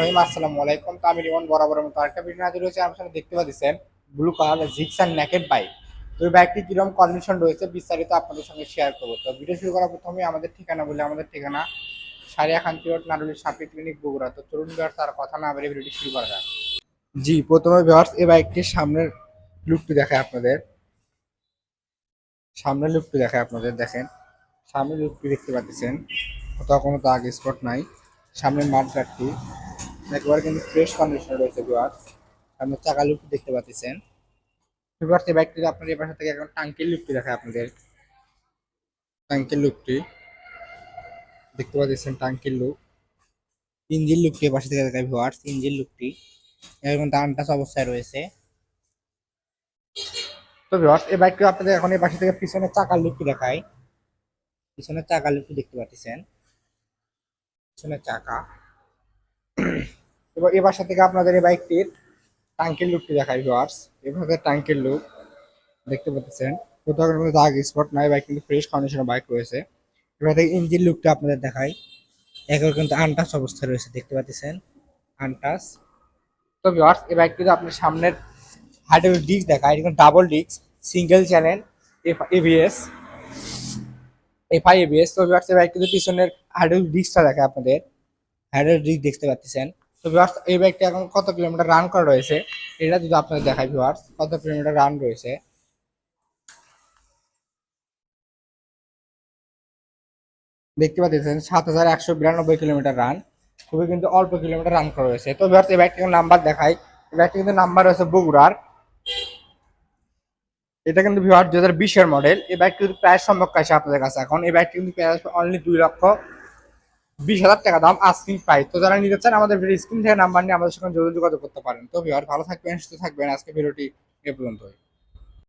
রহিম, আসসালামু আলাইকুম। তো বরাবর মতো সামনে দেখতে blue colour Gixxer naked bike তো বাইকটি কন্ডিশন রয়েছে বিস্তারিত আপনাদের সঙ্গে শেয়ার করব। তো ভিডিও শুরু আমাদের ঠিকানা বলে আমাদের ঠিকানা ক্লিনিক তো তরুণ কথা শুরু করা জি, প্রথমে এই বাইকটির লুকটি আপনাদের। সামনের দেখায় আপনাদের, দেখেন। দেখতে পাচ্ছেন। কোথাও কোনো দাগ স্পট নাই। সামনের মাঠঘাটটি। একবার কিন্তু ফ্রেশ কন্ডিশনে রয়েছে ভিউয়ার্স। সামনের চাকা লুকটি দেখতে পাচ্ছেন। ভিউয়ার্স, এই বাইকটি আপনার এই থেকে এখন টাঙ্কির লুকটি দেখায় আপনাদের। টাঙ্কির লুকটি। দেখতে পাচ্ছেন টাঙ্কির লুক। ইঞ্জিন লুকটি পাশে থেকে দেখায় ভিউয়ার্স, ইঞ্জিন লুকটি। এখন দানটাস অবস্থায় রয়েছে। তো ভিউয়ার্স, এই বাইকটি আপনাদের এখন এই পাশে থেকে পিছনের চাকার লুকটি দেখায়। পিছনের চাকার লুকটি দেখতে পাচ্ছেন। পিছনের চাকা। এবার এবার সাথে থেকে আপনাদের এই বাইকটির টাঙ্কির লুকটি দেখাই ভিউয়ার্স এভাবে টাঙ্কির লুক দেখতে পাচ্ছেন কোথাও কোনো দাগ স্পট নাই বাইক কিন্তু ফ্রেশ কন্ডিশনের বাইক রয়েছে। এবার থেকে ইঞ্জিন লুকটা আপনাদের দেখাই। একবার কিন্তু আনটাস অবস্থায় রয়েছে, দেখতে পাচ্ছেন? আনটাস তো ভিউয়ার্স এই বাইকটিতে আপনার সামনের হাইড্রোল ডিস্ক দেখায়, এটা double disc single channel ABS FI ABS তো ভিউয়ার্স এই বাইকটিতে পিছনের হাইড্রোল ডিস্কটা দেখে আপনাদের। হাইড্রোল ডিস্ক দেখতে পাচ্ছেন। তো ভিউয়ার্স এই বাইকটা এখন কত কিলোমিটার রান করা রয়েছে? এটা যদি আপনাদের দেখায় ভিউয়ার্স কত কিলোমিটার রান রয়েছে? দেখতে পাচ্ছেন, সাত হাজার একশো বিরানব্বই কিলোমিটার রান খুবই কিন্তু অল্প কিলোমিটার রান করা রয়েছে। তো ভিউয়ার্স এই বাইকটির নাম্বার দেখায় এই বাইকটি কিন্তু নাম্বার রয়েছে বগুড়ার। এটা কিন্তু ভিভার দু হাজার বিশের মডেল এই বাইক কিন্তু প্রায় সম্ভব কাছে আপনাদের কাছে এখন। এই বাইকটি কিন্তু অনলি দুই লক্ষ বিশ হাজার টাকা দাম আস্কিং প্রাইস তো যারা নিতে চান আমাদের ভিডিও স্ক্রিন থেকে নাম্বার নিয়ে আমাদের সঙ্গে যোগাযোগ করতে পারেন। তো ভিভার ভালো থাকবেন, সুস্থ থাকবেন। আজকে ভিডিওটি এ পর্যন্তই।